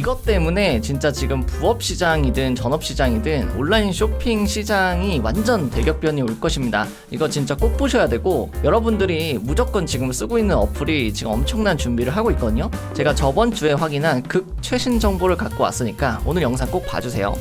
이것 때문에 진짜 지금 부업 시장이든 전업 시장이든 온라인 쇼핑 시장이 완전 대격변이 올 것입니다. 이거 진짜 꼭 보셔야 되고 여러분들이 무조건 지금 쓰고 있는 어플이 지금 엄청난 준비를 하고 있거든요. 제가 저번 주에 확인한 극 최신 정보를 갖고 왔으니까 오늘 영상 꼭 봐주세요.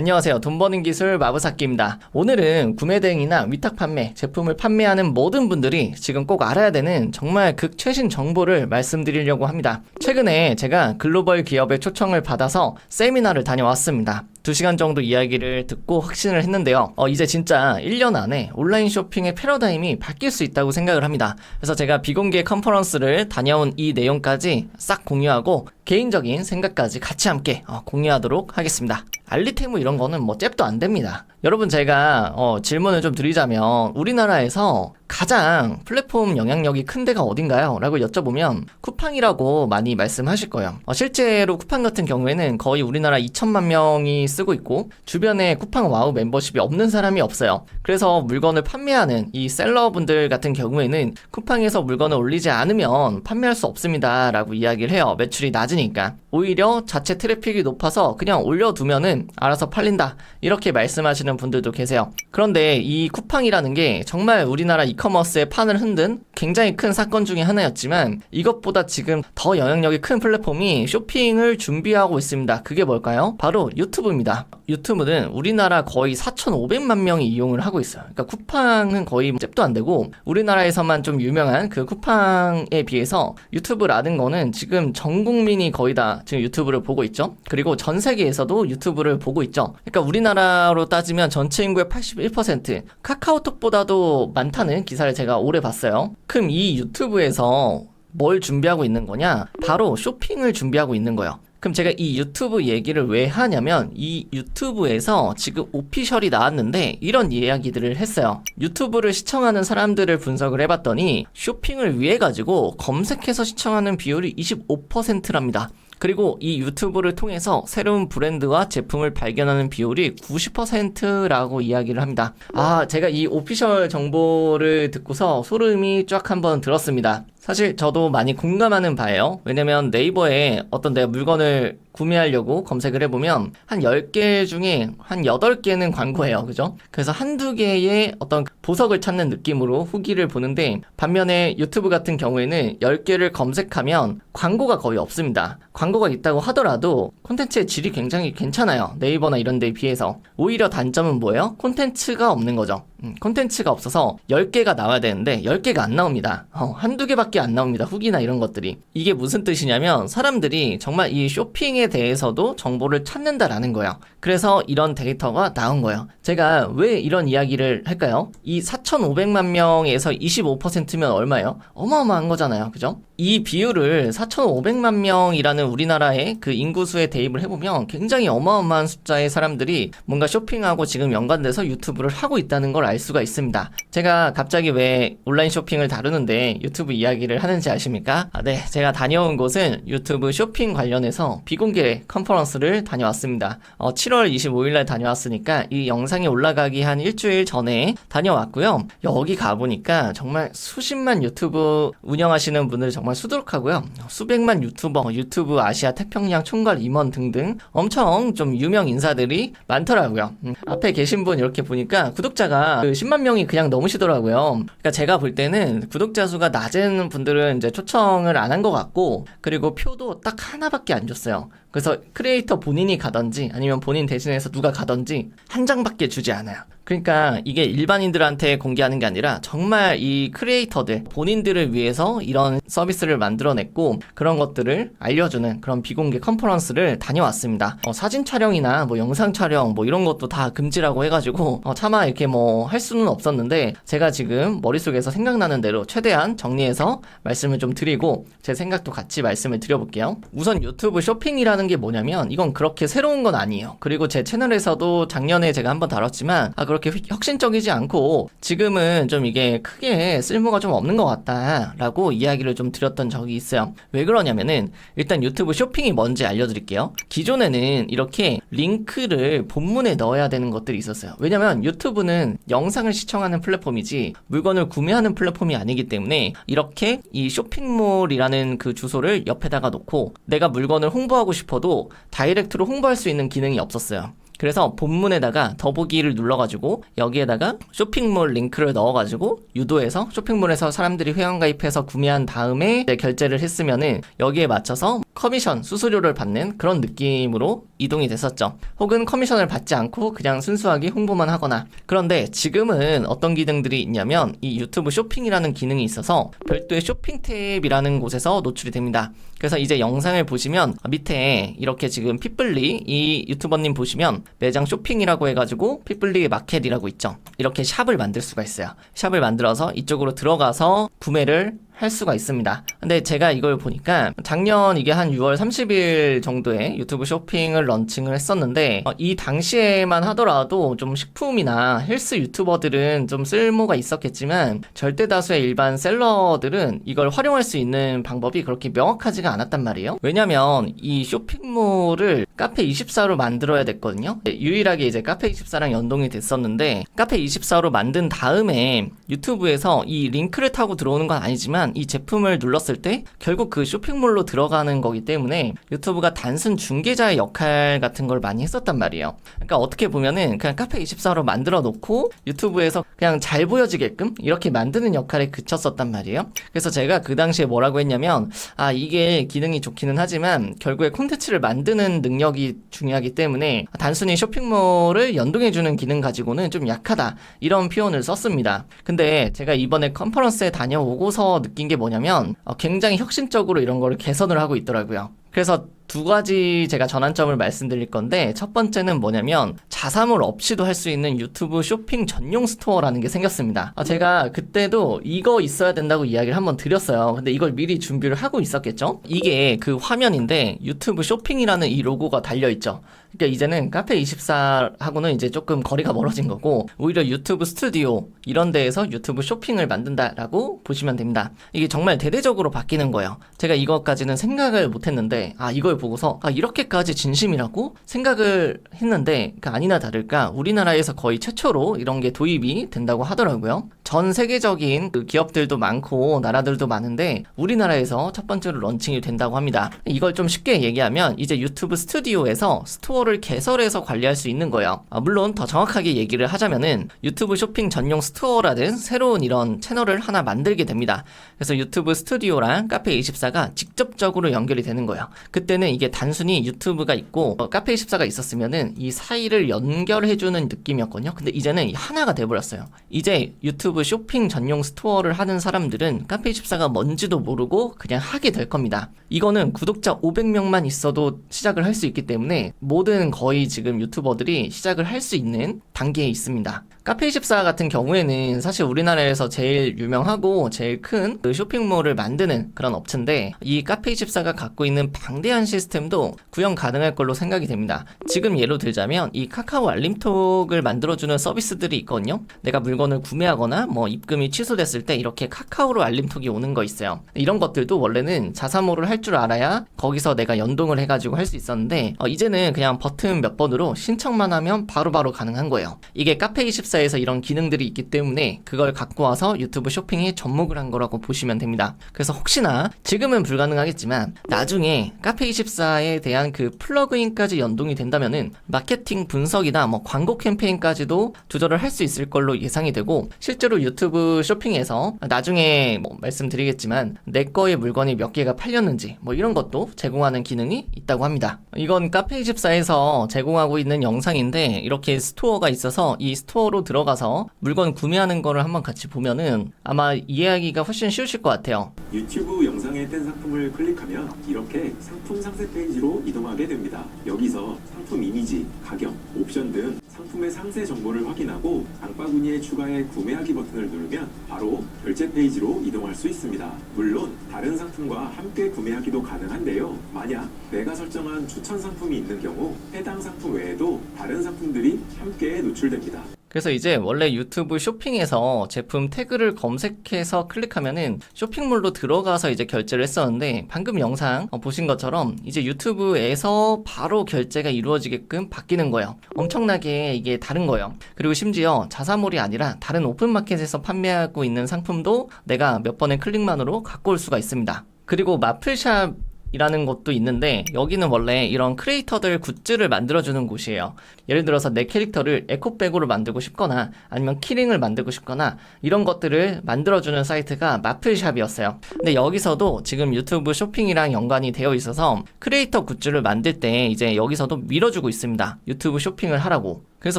안녕하세요. 돈 버는 기술 마부사키입니다. 오늘은 구매 대행이나 위탁 판매, 제품을 판매하는 모든 분들이 지금 꼭 알아야 되는 정말 극 최신 정보를 말씀드리려고 합니다. 최근에 제가 글로벌 기업의 초청을 받아서 세미나를 다녀왔습니다. 2시간 정도 이야기를 듣고 확신을 했는데요. 어, 이제 진짜 1년 안에 온라인 쇼핑의 패러다임이 바뀔 수 있다고 생각을 합니다. 그래서 제가 비공개 컨퍼런스를 다녀온 이 내용까지 싹 공유하고 개인적인 생각까지 같이 함께 어, 공유하도록 하겠습니다. 알리테무 이런 거는 뭐 잽도 안 됩니다. 여러분 제가 어, 질문을 좀 드리자면 우리나라에서 가장 플랫폼 영향력이 큰 데가 어딘가요? 라고 여쭤보면 쿠팡이라고 많이 말씀하실 거예요. 어, 실제로 쿠팡 같은 경우에는 거의 우리나라 2천만 명이 쓰고 있고 주변에 쿠팡 와우 멤버십이 없는 사람이 없어요. 그래서 물건을 판매하는 이 셀러분들 같은 경우에는 쿠팡에서 물건을 올리지 않으면 판매할 수 없습니다. 라고 이야기를 해요. 매출이 낮으니까. 오히려 자체 트래픽이 높아서 그냥 올려두면은 알아서 팔린다. 이렇게 말씀하시는 분들도 계세요. 그런데 이 쿠팡이라는 게 정말 우리나라 이 커머스의 판을 흔든 굉장히 큰 사건 중에 하나였지만 이것보다 지금 더 영향력이 큰 플랫폼이 쇼핑을 준비하고 있습니다. 그게 뭘까요? 바로 유튜브입니다. 유튜브는 우리나라 거의 4,500만 명이 이용을 하고 있어요. 그러니까 쿠팡은 거의 잽도 안 되고 우리나라에서만 좀 유명한 그 쿠팡에 비해서 유튜브라는 거는 지금 전 국민이 거의 다 지금 유튜브를 보고 있죠. 그리고 전 세계에서도 유튜브를 보고 있죠. 그러니까 우리나라로 따지면 전체 인구의 81% 카카오톡보다도 많다는 기사를 제가 오래 봤어요. 그럼 이 유튜브에서 뭘 준비하고 있는 거냐? 바로 쇼핑을 준비하고 있는 거예요. 그럼 제가 이 유튜브 얘기를 왜 하냐면 이 유튜브에서 지금 오피셜이 나왔는데 이런 이야기들을 했어요. 유튜브를 시청하는 사람들을 분석을 해봤더니 쇼핑을 위해 가지고 검색해서 시청하는 비율이 25%랍니다. 그리고 이 유튜브를 통해서 새로운 브랜드와 제품을 발견하는 비율이 90%라고 이야기를 합니다. 아, 제가 이 오피셜 정보를 듣고서 소름이 쫙 한번 들었습니다. 사실 저도 많이 공감하는 바예요. 왜냐면 네이버에 어떤 내가 물건을 구매하려고 검색을 해보면 한 10개 중에 한 8개는 광고예요. 그죠? 그래서 한두 개의 어떤 보석을 찾는 느낌으로 후기를 보는데 반면에 유튜브 같은 경우에는 10개를 검색하면 광고가 거의 없습니다. 광고가 있다고 하더라도 콘텐츠의 질이 굉장히 괜찮아요. 네이버나 이런 데에 비해서. 오히려 단점은 뭐예요? 콘텐츠가 없는 거죠. 음, 콘텐츠가 없어서 10개가 나와야 되는데 10개가 안 나옵니다. 어, 한두 개밖에 안 나옵니다. 후기나 이런 것들이. 이게 무슨 뜻이냐면 사람들이 정말 이 쇼핑에 대해서도 정보를 찾는다라는 거예요. 그래서 이런 데이터가 나온 거예요. 제가 왜 이런 이야기를 할까요? 이 4,500만 명에서 25%면 얼마예요? 어마어마한 거잖아요. 그죠? 이 비율을 4,500만 명이라는 우리나라의 그 인구수에 대입을 해보면 굉장히 어마어마한 숫자의 사람들이 뭔가 쇼핑하고 지금 연관돼서 유튜브를 하고 있다는 걸알 수가 있습니다. 제가 갑자기 왜 온라인 쇼핑을 다루는데 유튜브 이야기를 하는지 아십니까? 아, 네. 제가 다녀온 곳은 유튜브 쇼핑 관련해서 비공개 컨퍼런스를 다녀왔습니다. 어, 7월 25일날 다녀왔으니까 이 영상이 올라가기 한 일주일 전에 다녀왔고요. 여기 가보니까 정말 수십만 유튜브 운영하시는 분들 정말 수두룩하고요. 수백만 유튜버, 유튜브 아시아 태평양 총괄 임원 등등 엄청 좀 유명 인사들이 많더라고요. 음, 앞에 계신 분 이렇게 보니까 구독자가 그 10만 명이 그냥 넘으시더라고요. 그러니까 제가 볼 때는 구독자 수가 낮은 분들은 이제 초청을 안 한 것 같고 그리고 표도 딱 하나밖에 안 줬어요. 그래서 크리에이터 본인이 가던지 아니면 본인 대신해서 누가 가던지 한 장밖에 주지 않아요. 그러니까 이게 일반인들한테 공개하는 게 아니라 정말 이 크리에이터들 본인들을 위해서 이런 서비스를 만들어냈고 그런 것들을 알려주는 그런 비공개 컨퍼런스를 다녀왔습니다. 어, 사진 촬영이나 뭐 영상 촬영 뭐 이런 것도 다 금지라고 해가지고 어, 차마 이렇게 뭐 할 수는 없었는데 제가 지금 머릿속에서 생각나는 대로 최대한 정리해서 말씀을 좀 드리고 제 생각도 같이 말씀을 드려볼게요. 우선 유튜브 쇼핑이라는 쇼핑이라는 게 뭐냐면 이건 그렇게 새로운 건 아니에요. 그리고 제 채널에서도 작년에 제가 한번 다뤘지만 아 그렇게 휘- 혁신적이지 않고 지금은 좀 이게 크게 쓸모가 좀 없는 것 같다라고 이야기를 좀 드렸던 적이 있어요. 왜 그러냐면은 일단 유튜브 쇼핑이 뭔지 알려드릴게요. 기존에는 이렇게 링크를 본문에 넣어야 되는 것들이 있었어요. 왜냐면 유튜브는 영상을 시청하는 플랫폼이지 물건을 구매하는 플랫폼이 아니기 때문에 이렇게 이 쇼핑몰이라는 그 주소를 옆에다가 놓고 내가 물건을 홍보하고 싶 어도 다이렉트로 홍보할 수 있는 기능이 없었어요. 그래서 본문에다가 더보기를 눌러가지고 여기에다가 쇼핑몰 링크를 넣어가지고 유도해서 쇼핑몰에서 사람들이 회원가입해서 구매한 다음에 결제를 했으면은 여기에 맞춰서 커미션 수수료를 받는 그런 느낌으로 이동이 됐었죠. 혹은 커미션을 받지 않고 그냥 순수하게 홍보만 하거나 그런데 지금은 어떤 기능들이 있냐면 이 유튜브 쇼핑이라는 기능이 있어서 별도의 쇼핑 탭이라는 곳에서 노출이 됩니다. 그래서 이제 영상을 보시면 밑에 이렇게 지금 핏블리 이 유튜버님 보시면 매장 쇼핑이라고 해가지고 핏블리 마켓이라고 있죠. 이렇게 샵을 만들 수가 있어요. 샵을 만들어서 이쪽으로 들어가서 구매를 할 수가 있습니다. 근데 제가 이걸 보니까 작년 이게 한 6월 30일 정도에 유튜브 쇼핑을 런칭을 했었는데 어, 이 당시에만 하더라도 좀 식품이나 헬스 유튜버들은 좀 쓸모가 있었겠지만 절대 다수의 일반 셀러들은 이걸 활용할 수 있는 방법이 그렇게 명확하지가 않았단 말이에요. 왜냐면 이 쇼핑몰을 카페 24로 만들어야 됐거든요. 유일하게 이제 카페 24랑 연동이 됐었는데 카페 24로 만든 다음에 유튜브에서 이 링크를 타고 들어오는 건 아니지만 이 제품을 눌렀을 때 결국 그 쇼핑몰로 들어가는 거기 때문에 유튜브가 단순 중개자의 역할 같은 걸 많이 했었단 말이에요. 그러니까 어떻게 보면은 그냥 카페 24로 만들어 놓고 유튜브에서 그냥 잘 보여지게끔 이렇게 만드는 역할에 그쳤었단 말이에요. 그래서 제가 그 당시에 뭐라고 했냐면 아 이게 기능이 좋기는 하지만 결국에 콘텐츠를 만드는 능력이 중요하기 때문에 단순히 쇼핑몰을 연동해주는 기능 가지고는 좀 약하다 이런 표현을 썼습니다. 근데 제가 이번에 컨퍼런스에 다녀오고서 느낀 게 뭐냐면 어, 굉장히 혁신적으로 이런 거를 개선을 하고 있더라고요. 그래서 두 가지 제가 전환점을 말씀드릴 건데 첫 번째는 뭐냐면 자사몰 없이도 할 수 있는 유튜브 쇼핑 전용 스토어라는 게 생겼습니다. 아, 제가 그때도 이거 있어야 된다고 이야기를 한번 드렸어요. 근데 이걸 미리 준비를 하고 있었겠죠? 이게 그 화면인데 유튜브 쇼핑이라는 이 로고가 달려 있죠. 그러니까 이제는 카페 24하고는 이제 조금 거리가 멀어진 거고 오히려 유튜브 스튜디오 이런 데에서 유튜브 쇼핑을 만든다라고 보시면 됩니다. 이게 정말 대대적으로 바뀌는 거예요. 제가 이것까지는 생각을 못 했는데 아 이걸 보고서 아 이렇게까지 진심이라고 생각을 했는데 그 아니나 다를까 우리나라에서 거의 최초로 이런 게 도입이 된다고 하더라고요. 전 세계적인 그 기업들도 많고 나라들도 많은데 우리나라에서 첫 번째로 런칭이 된다고 합니다. 이걸 좀 쉽게 얘기하면 이제 유튜브 스튜디오에서 스토어를 개설해서 관리할 수 있는 거예요. 아, 물론 더 정확하게 얘기를 하자면은 유튜브 쇼핑 전용 스토어라는 새로운 이런 채널을 하나 만들게 됩니다. 그래서 유튜브 스튜디오랑 카페24가 직접적으로 연결이 되는 거예요. 그때는 이게 단순히 유튜브가 있고 어, 카페 24가 있었으면은 이 사이를 연결해주는 느낌이었거든요. 근데 이제는 이 하나가 돼버렸어요. 이제 유튜브 쇼핑 전용 스토어를 하는 사람들은 카페 24가 뭔지도 모르고 그냥 하게 될 겁니다. 이거는 구독자 500명만 있어도 시작을 할 수 있기 때문에 모든 거의 지금 유튜버들이 시작을 할 수 있는 단계에 있습니다. 카페24 같은 경우에는 사실 우리나라에서 제일 유명하고 제일 큰 그 쇼핑몰을 만드는 그런 업체인데 이 카페24가 갖고 있는 방대한 시스템도 구현 가능할 걸로 생각이 됩니다. 지금 예로 들자면 이 카카오 알림톡을 만들어주는 서비스들이 있거든요. 내가 물건을 구매하거나 뭐 입금이 취소됐을 때 이렇게 카카오로 알림톡이 오는 거 있어요. 이런 것들도 원래는 자사몰을 할줄 알아야 거기서 내가 연동을 해가지고 할 수 있었는데 어, 이제는 그냥 버튼 몇 번으로 신청만 하면 바로바로 가능한 거예요. 이게 카페24 에서 이런 기능들이 있기 때문에 그걸 갖고 와서 유튜브 쇼핑에 접목을 한 거라고 보시면 됩니다. 그래서 혹시나 지금은 불가능하겠지만 나중에 카페24에 대한 그 플러그인까지 연동이 된다면은 마케팅 분석이나 뭐 광고 캠페인까지도 조절을 할 수 있을 걸로 예상이 되고 실제로 유튜브 쇼핑에서 나중에 뭐 말씀드리겠지만 내 거의 물건이 몇 개가 팔렸는지 뭐 이런 것도 제공하는 기능이 있다고 합니다. 이건 카페24에서 제공하고 있는 영상인데 이렇게 스토어가 있어서 이 스토어로 텍으로 들어가서 물건 구매하는 거를 한번 같이 보면은 아마 이해하기가 훨씬 쉬우실 것 같아요. 유튜브 영상에 뜬 상품을 클릭하면 이렇게 상품 상세 페이지로 이동하게 됩니다. 여기서 상품 이미지, 가격, 옵션 등 상품의 상세 정보를 확인하고 장바구니에 추가해 구매하기 버튼을 누르면 바로 결제 페이지로 이동할 수 있습니다. 물론 다른 상품과 함께 구매하기도 가능한데요. 만약 내가 설정한 추천 상품이 있는 경우 해당 상품 외에도 다른 상품들이 함께 노출됩니다. 그래서 이제 원래 유튜브 쇼핑에서 제품 태그를 검색해서 클릭하면은 쇼핑몰로 들어가서 이제 결제를 했었는데 방금 영상 어, 보신 것처럼 이제 유튜브에서 바로 결제가 이루어지게끔 바뀌는 거예요. 엄청나게 이게 다른 거예요. 그리고 심지어 자사몰이 아니라 다른 오픈마켓에서 판매하고 있는 상품도 내가 몇 번의 클릭만으로 갖고 올 수가 있습니다. 그리고 마플샵 이라는 곳도 있는데 여기는 원래 이런 크리에이터들 굿즈를 만들어주는 곳이에요. 예를 들어서 내 캐릭터를 에코백으로 만들고 싶거나 아니면 키링을 만들고 싶거나 이런 것들을 만들어주는 사이트가 마플샵이었어요. 근데 여기서도 지금 유튜브 쇼핑이랑 연관이 되어 있어서 크리에이터 굿즈를 만들 때 이제 여기서도 밀어주고 있습니다. 유튜브 쇼핑을 하라고. 그래서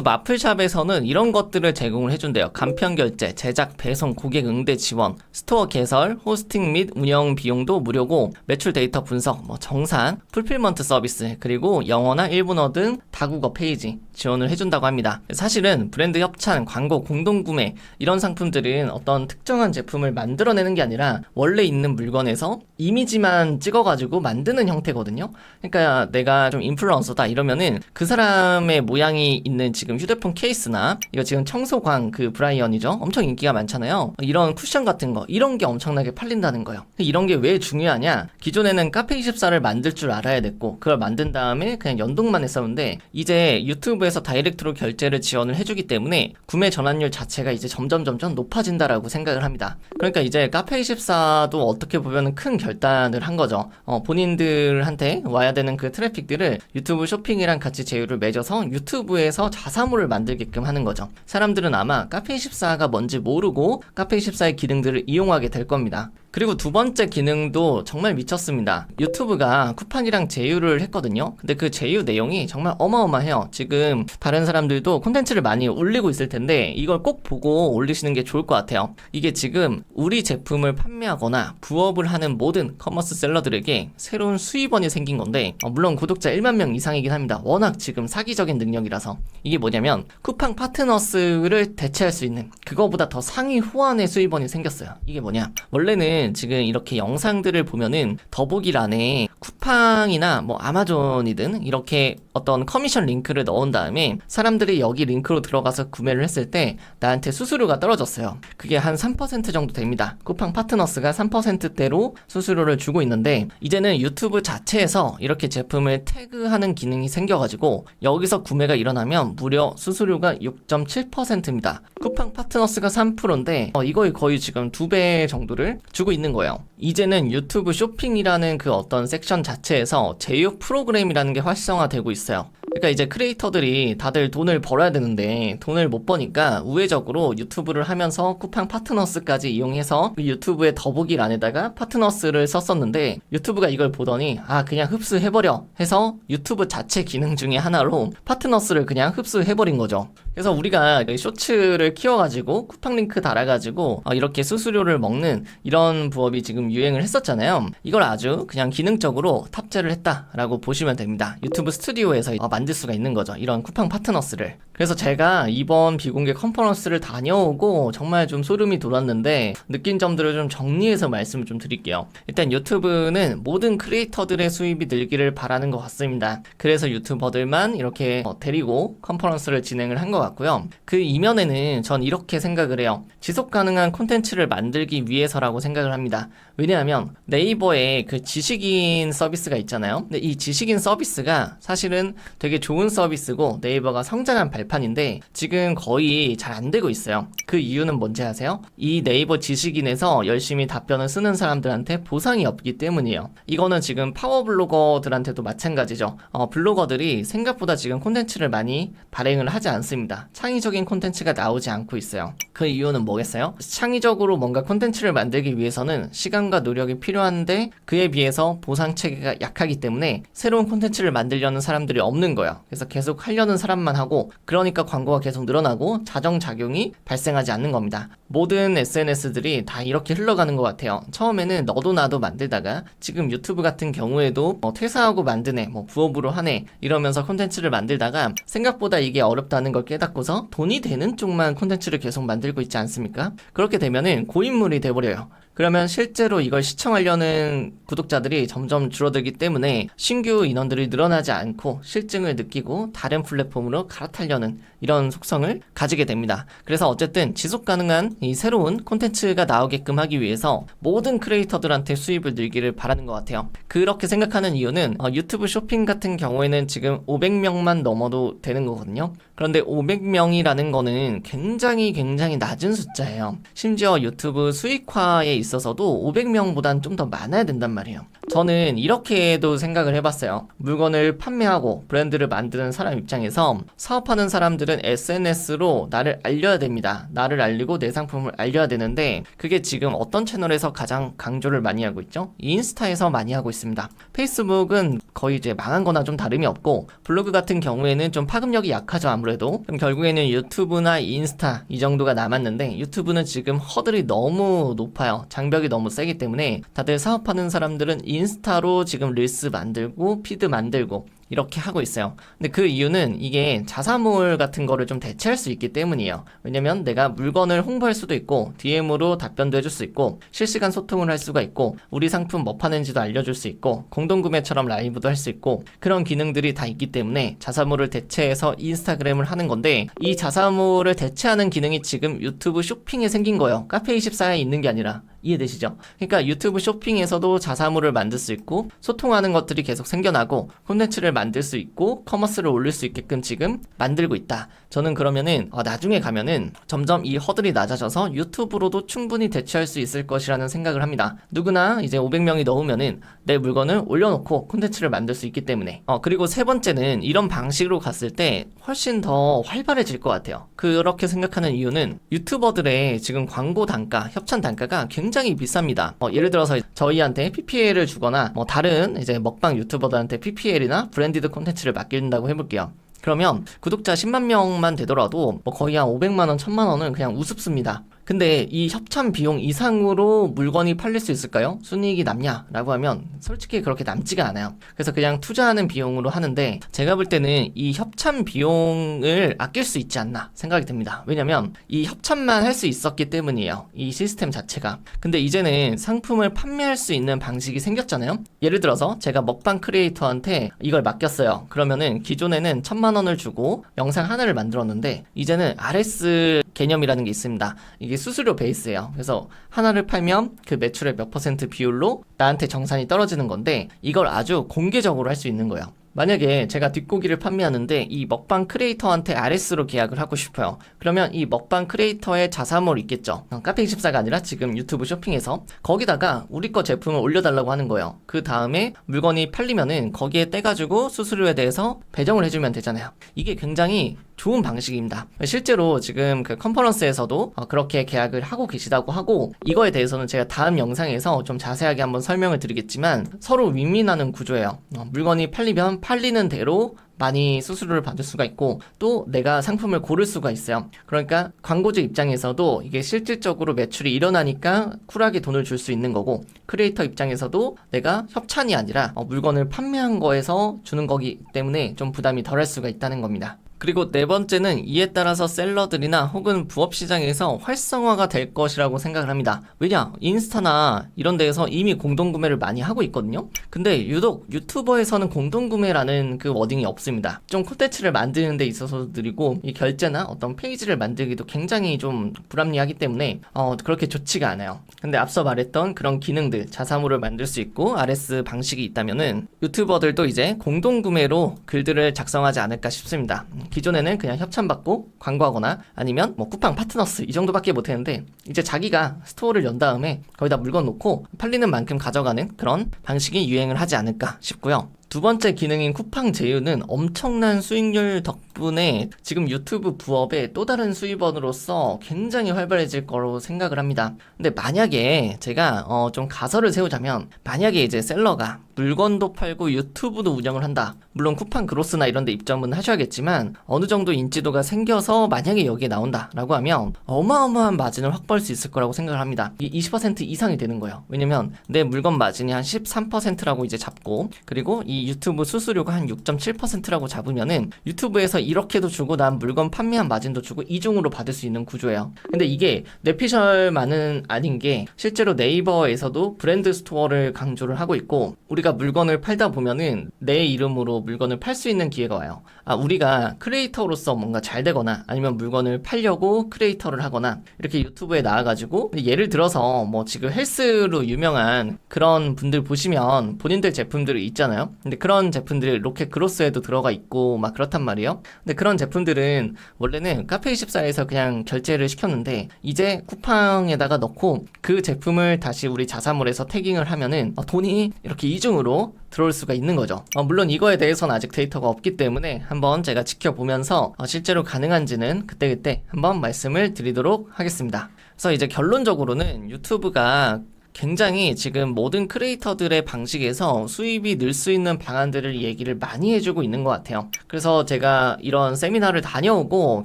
마플샵에서는 이런 것들을 제공을 해준대요. 간편 결제, 제작, 배송, 고객 응대 지원, 스토어 개설, 호스팅 및 운영 비용도 무료고 매출 데이터 분석, 뭐 정산, 풀필먼트 서비스, 그리고 영어나 일본어 등 다국어 페이지 지원을 해준다고 합니다. 사실은 브랜드 협찬, 광고, 공동구매 이런 상품들은 어떤 특정한 제품을 만들어내는 게 아니라 원래 있는 물건에서 이미지만 찍어가지고 만드는 형태거든요. 그러니까 내가 좀 인플루언서다 이러면은 그 사람의 모양이 있는 지금 휴대폰 케이스나 이거 지금 청소광 그 브라이언이죠. 엄청 인기가 많잖아요. 이런 쿠션 같은 거 이런 게 엄청나게 팔린다는 거예요. 이런 게 왜 중요하냐? 기존에는 카페24를 만들 줄 알아야 됐고 그걸 만든 다음에 그냥 연동만 했었는데 이제 유튜브에 서 다이렉트로 결제를 지원을 해주기 때문에 구매 전환율 자체가 이제 점점 점점 높아진다라고 생각을 합니다. 그러니까 이제 카페24도 어떻게 보면 큰 결단을 한 거죠. 어, 본인들한테 와야 되는 그 트래픽들을 유튜브 쇼핑이랑 같이 제휴를 맺어서 유튜브에서 자사몰을 만들게끔 하는 거죠. 사람들은 아마 카페24가 뭔지 모르고 카페24의 기능들을 이용하게 될 겁니다. 그리고 두 번째 기능도 정말 미쳤습니다. 유튜브가 쿠팡이랑 제휴를 했거든요. 근데 그 제휴 내용이 정말 어마어마해요. 지금 다른 사람들도 콘텐츠를 많이 올리고 있을 텐데 이걸 꼭 보고 올리시는 게 좋을 것 같아요. 이게 지금 우리 제품을 판매하거나 부업을 하는 모든 커머스 셀러들에게 새로운 수입원이 생긴 건데 어, 물론 구독자 1만 명 이상이긴 합니다. 워낙 지금 사기적인 능력이라서 이게 뭐냐면 쿠팡 파트너스를 대체할 수 있는 그거보다 더 상위 호환의 수입원이 생겼어요. 이게 뭐냐? 원래는 지금 이렇게 영상들을 보면은 더보기란에 쿠팡이나 뭐 아마존이든 이렇게 어떤 커미션 링크를 넣은 다음에 사람들이 여기 링크로 들어가서 구매를 했을 때 나한테 수수료가 떨어졌어요. 그게 한 3% 정도 됩니다. 쿠팡 파트너스가 3%대로 수수료를 주고 있는데 이제는 유튜브 자체에서 이렇게 제품을 태그하는 기능이 생겨가지고 여기서 구매가 일어나면 무려 수수료가 6.7%입니다. 쿠팡 파트너스가 3%인데 어, 이거의 거의 지금 두배 정도를 주고 있는 거예요. 이제는 유튜브 쇼핑이라는 그 어떤 섹션 자체에서 제휴 프로그램이라는 게 활성화되고 있어요. 그러니까 이제 크리에이터들이 다들 돈을 벌어야 되는데 돈을 못 버니까 우회적으로 유튜브를 하면서 쿠팡 파트너스까지 이용해서 그 유튜브의 더보기란에다가 파트너스를 썼었는데 유튜브가 이걸 보더니 아 그냥 흡수해버려 해서 유튜브 자체 기능 중에 하나로 파트너스를 그냥 흡수해버린 거죠. 그래서 우리가 그 쇼츠를 키워가지고 쿠팡 링크 달아가지고 어, 이렇게 수수료를 먹는 이런 부업이 지금 유행을 했었잖아요. 이걸 아주 그냥 기능적으로 탑재를 했다라고 보시면 됩니다. 유튜브 스튜디오에서 어, 만들 수가 있는 거죠. 이런 쿠팡 파트너스를. 그래서 제가 이번 비공개 컨퍼런스를 다녀오고 정말 좀 소름이 돋았는데 느낀 점들을 좀 정리해서 말씀을 좀 드릴게요. 일단 유튜브는 모든 크리에이터들의 수입이 늘기를 바라는 것 같습니다. 그래서 유튜버들만 이렇게 어, 데리고 컨퍼런스를 진행을 한 것 같고요. 그 이면에는 전 이렇게 생각을 해요. 지속 가능한 콘텐츠를 만들기 위해서라고 생각을 합니다. 왜냐하면 네이버에 그 지식인 서비스가 있잖아요. 근데 이 지식인 서비스가 사실은 되게 좋은 서비스고 네이버가 성장한 발판인데 지금 거의 잘 안 되고 있어요. 그 이유는 뭔지 아세요? 이 네이버 지식인에서 열심히 답변을 쓰는 사람들한테 보상이 없기 때문이에요. 이거는 지금 파워 블로거들한테도 마찬가지죠. 어, 블로거들이 생각보다 지금 콘텐츠를 많이 발행을 하지 않습니다. 창의적인 콘텐츠가 나오지 않고 있어요. 그 이유는 뭐겠어요? 창의적으로 뭔가 콘텐츠를 만들기 위해서는 시간과 노력이 필요한데 그에 비해서 보상 체계가 약하기 때문에 새로운 콘텐츠를 만들려는 사람들이 없는 거예요. 거예요. 그래서 계속 하려는 사람만 하고 그러니까 광고가 계속 늘어나고 자정작용이 발생하지 않는 겁니다. 모든 SNS들이 다 이렇게 흘러가는 것 같아요. 처음에는 너도 나도 만들다가 지금 유튜브 같은 경우에도 뭐 퇴사하고 만드네, 뭐 부업으로 하네 이러면서 콘텐츠를 만들다가 생각보다 이게 어렵다는 걸 깨닫고서 돈이 되는 쪽만 콘텐츠를 계속 만들고 있지 않습니까? 그렇게 되면은 고인물이 돼버려요. 그러면 실제로 이걸 시청하려는 구독자들이 점점 줄어들기 때문에 신규 인원들이 늘어나지 않고 실증을 느끼고 다른 플랫폼으로 갈아타려는 이런 속성을 가지게 됩니다. 그래서 어쨌든 지속 가능한 이 새로운 콘텐츠가 나오게끔 하기 위해서 모든 크리에이터들한테 수입을 늘기를 바라는 것 같아요. 그렇게 생각하는 이유는 어, 유튜브 쇼핑 같은 경우에는 지금 500명만 넘어도 되는 거거든요. 그런데 500명이라는 거는 굉장히 굉장히 낮은 숫자예요. 심지어 유튜브 수익화에 있어서도 500명보단 좀 더 많아야 된단 말이에요. 저는 이렇게도 생각을 해봤어요. 물건을 판매하고 브랜드를 만드는 사람 입장에서 사업하는 사람들은 SNS로 나를 알려야 됩니다. 나를 알리고 내 상품을 알려야 되는데 그게 지금 어떤 채널에서 가장 강조를 많이 하고 있죠? 인스타에서 많이 하고 있습니다. 페이스북은 거의 이제 망한 거나 좀 다름이 없고 블로그 같은 경우에는 좀 파급력이 약하죠 아무래도 그럼 결국에는 유튜브나 인스타 이 정도가 남았는데 유튜브는 지금 허들이 너무 높아요 장벽이 너무 세기 때문에 다들 사업하는 사람들은 인스타로 지금 릴스 만들고 피드 만들고 이렇게 하고 있어요. 근데 그 이유는 이게 자사몰 같은 거를 좀 대체할 수 있기 때문이에요. 왜냐면 내가 물건을 홍보할 수도 있고 DM으로 답변도 해줄 수 있고 실시간 소통을 할 수가 있고 우리 상품 뭐 파는지도 알려줄 수 있고 공동구매처럼 라이브도 할 수 있고 그런 기능들이 다 있기 때문에 자사몰을 대체해서 인스타그램을 하는 건데 이 자사몰을 대체하는 기능이 지금 유튜브 쇼핑에 생긴 거예요. 카페24에 있는 게 아니라 이해되시죠? 그러니까 유튜브 쇼핑에서도 자사몰을 만들 수 있고 소통하는 것들이 계속 생겨나고 콘텐츠를 만들 수 있고 커머스를 올릴 수 있게끔 지금 만들고 있다. 저는 그러면은 어, 나중에 가면은 점점 이 허들이 낮아져서 유튜브로도 충분히 대체할 수 있을 것이라는 생각을 합니다. 누구나 이제 500명이 넘으면은 내 물건을 올려놓고 콘텐츠를 만들 수 있기 때문에 어 그리고 세 번째는 이런 방식으로 갔을 때 훨씬 더 활발해질 것 같아요. 그렇게 생각하는 이유는 유튜버들의 지금 광고 단가, 협찬 단가가 굉장히 비쌉니다. 어, 예를 들어서 저희한테 PPL을 주거나 뭐 다른 이제 먹방 유튜버들한테 PPL이나 브랜디드 콘텐츠를 맡긴다고 해볼게요. 그러면 구독자 10만 명만 되더라도 뭐 거의 한 500만 원, 1000만 원은 그냥 우습습니다. 근데 이 협찬 비용 이상으로 물건이 팔릴 수 있을까요? 순이익이 남냐라고 하면 솔직히 그렇게 남지가 않아요. 그래서 그냥 투자하는 비용으로 하는데 제가 볼 때는 이 협찬 비용을 아낄 수 있지 않나 생각이 듭니다. 왜냐면 이 협찬만 할 수 있었기 때문이에요. 이 시스템 자체가. 근데 이제는 상품을 판매할 수 있는 방식이 생겼잖아요. 예를 들어서 제가 먹방 크리에이터한테 이걸 맡겼어요. 그러면은 기존에는 천만 원을 주고 영상 하나를 만들었는데 이제는 RS 개념이라는 게 있습니다. 이게 수수료 베이스예요. 그래서 하나를 팔면 그 매출의 몇 퍼센트 비율로 나한테 정산이 떨어지는 건데 이걸 아주 공개적으로 할 수 있는 거예요. 만약에 제가 뒷고기를 판매하는데 이 먹방 크리에이터한테 RS로 계약을 하고 싶어요. 그러면 이 먹방 크리에이터의 자사몰 있겠죠. 어, 카페 24가 아니라 지금 유튜브 쇼핑에서 거기다가 우리 거 제품을 올려달라고 하는 거예요. 그 다음에 물건이 팔리면은 거기에 떼가지고 수수료에 대해서 배정을 해주면 되잖아요. 이게 굉장히 좋은 방식입니다. 실제로 지금 그 컨퍼런스에서도 어, 그렇게 계약을 하고 계시다고 하고 이거에 대해서는 제가 다음 영상에서 좀 자세하게 한번 설명을 드리겠지만 서로 윈윈하는 구조예요. 어, 물건이 팔리면 팔리는 대로 많이 수수료를 받을 수가 있고 또 내가 상품을 고를 수가 있어요. 그러니까 광고주 입장에서도 이게 실질적으로 매출이 일어나니까 쿨하게 돈을 줄 수 있는 거고 크리에이터 입장에서도 내가 협찬이 아니라 어, 물건을 판매한 거에서 주는 거기 때문에 좀 부담이 덜할 수가 있다는 겁니다. 그리고 네 번째는 이에 따라서 셀러들이나 혹은 부업 시장에서 활성화가 될 것이라고 생각을 합니다. 왜냐? 인스타나 이런 데에서 이미 공동 구매를 많이 하고 있거든요. 근데 유독 유튜버에서는 공동 구매라는 그 워딩이 없습니다. 좀 콘텐츠를 만드는 데 있어서 느리고 이 결제나 어떤 페이지를 만들기도 굉장히 좀 불합리하기 때문에 어, 그렇게 좋지가 않아요. 근데 앞서 말했던 그런 기능들 자사몰을 만들 수 있고 RS 방식이 있다면은 유튜버들도 이제 공동 구매로 글들을 작성하지 않을까 싶습니다. 기존에는 그냥 협찬받고 광고하거나 아니면 뭐 쿠팡 파트너스 이 정도밖에 못했는데 이제 자기가 스토어를 연 다음에 거기다 물건 놓고 팔리는 만큼 가져가는 그런 방식이 유행을 하지 않을까 싶고요. 두 번째 기능인 쿠팡 제휴는 엄청난 수익률 덕분에 지금 유튜브 부업의 또 다른 수입원으로서 굉장히 활발해질 거로 생각을 합니다. 근데 만약에 제가 어, 좀 가설을 세우자면 만약에 이제 셀러가 물건도 팔고 유튜브도 운영을 한다. 물론 쿠팡 그로스나 이런 데 입점은 하셔야겠지만 어느 정도 인지도가 생겨서 만약에 여기에 나온다라고 하면 어마어마한 마진을 확보할 수 있을 거라고 생각을 합니다. 이20% 이상이 되는 거예요. 왜냐면 내 물건 마진이 한 13%라고 이제 잡고 그리고 이 유튜브 수수료가 한 6.7%라고 잡으면은 유튜브에서 이렇게도 주고 난 물건 판매한 마진도 주고 이중으로 받을 수 있는 구조예요. 근데 이게 뇌피셜만은 아닌 게 실제로 네이버에서도 브랜드 스토어를 강조를 하고 있고 우리가 물건을 팔다 보면은 내 이름으로 물건을 팔 수 있는 기회가 와요. 아, 우리가 크리에이터로서 뭔가 잘 되거나 아니면 물건을 팔려고 크리에이터를 하거나 이렇게 유튜브에 나와가지고 예를 들어서 뭐 지금 헬스로 유명한 그런 분들 보시면 본인들 제품들이 있잖아요. 근데 그런 제품들이 로켓 그로스에도 들어가 있고 막 그렇단 말이에요. 근데 그런 제품들은 원래는 카페24에서 그냥 결제를 시켰는데 이제 쿠팡에다가 넣고 그 제품을 다시 우리 자사몰에서 태깅을 하면은 어, 돈이 이렇게 이중으로 들어올 수가 있는 거죠. 어, 물론 이거에 대해서는 아직 데이터가 없기 때문에 한번 제가 지켜보면서 어, 실제로 가능한지는 그때그때 한번 말씀을 드리도록 하겠습니다. 그래서 이제 결론적으로는 유튜브가 굉장히 지금 모든 크리에이터들의 방식에서 수입이 늘 수 있는 방안들을 얘기를 많이 해주고 있는 것 같아요. 그래서 제가 이런 세미나를 다녀오고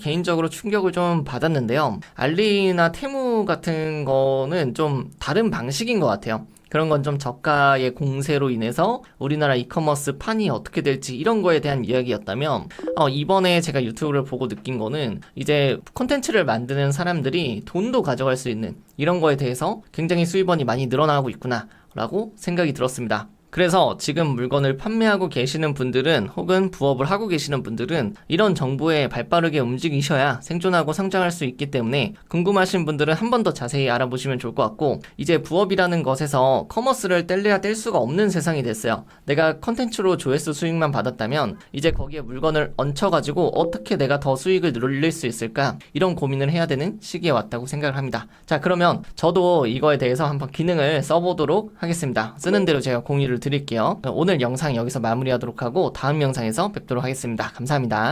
개인적으로 충격을 좀 받았는데요. 알리나 테무 같은 거는 좀 다른 방식인 것 같아요. 그런 건 좀 저가의 공세로 인해서 우리나라 이커머스 판이 어떻게 될지 이런 거에 대한 이야기였다면 어, 이번에 제가 유튜브를 보고 느낀 거는 이제 콘텐츠를 만드는 사람들이 돈도 가져갈 수 있는 이런 거에 대해서 굉장히 수입원이 많이 늘어나고 있구나 라고 생각이 들었습니다. 그래서 지금 물건을 판매하고 계시는 분들은 혹은 부업을 하고 계시는 분들은 이런 정보에 발빠르게 움직이셔야 생존하고 성장할 수 있기 때문에 궁금하신 분들은 한 번 더 자세히 알아보시면 좋을 것 같고 이제 부업이라는 것에서 커머스를 뗄래야 뗄 수가 없는 세상이 됐어요. 내가 컨텐츠로 조회수 수익만 받았다면 이제 거기에 물건을 얹혀가지고 어떻게 내가 더 수익을 늘릴 수 있을까 이런 고민을 해야 되는 시기에 왔다고 생각을 합니다. 자 그러면 저도 이거에 대해서 한번 기능을 써보도록 하겠습니다. 쓰는 대로 제가 공유를 드릴게요. 오늘 영상 여기서 마무리하도록 하고 다음 영상에서 뵙도록 하겠습니다. 감사합니다.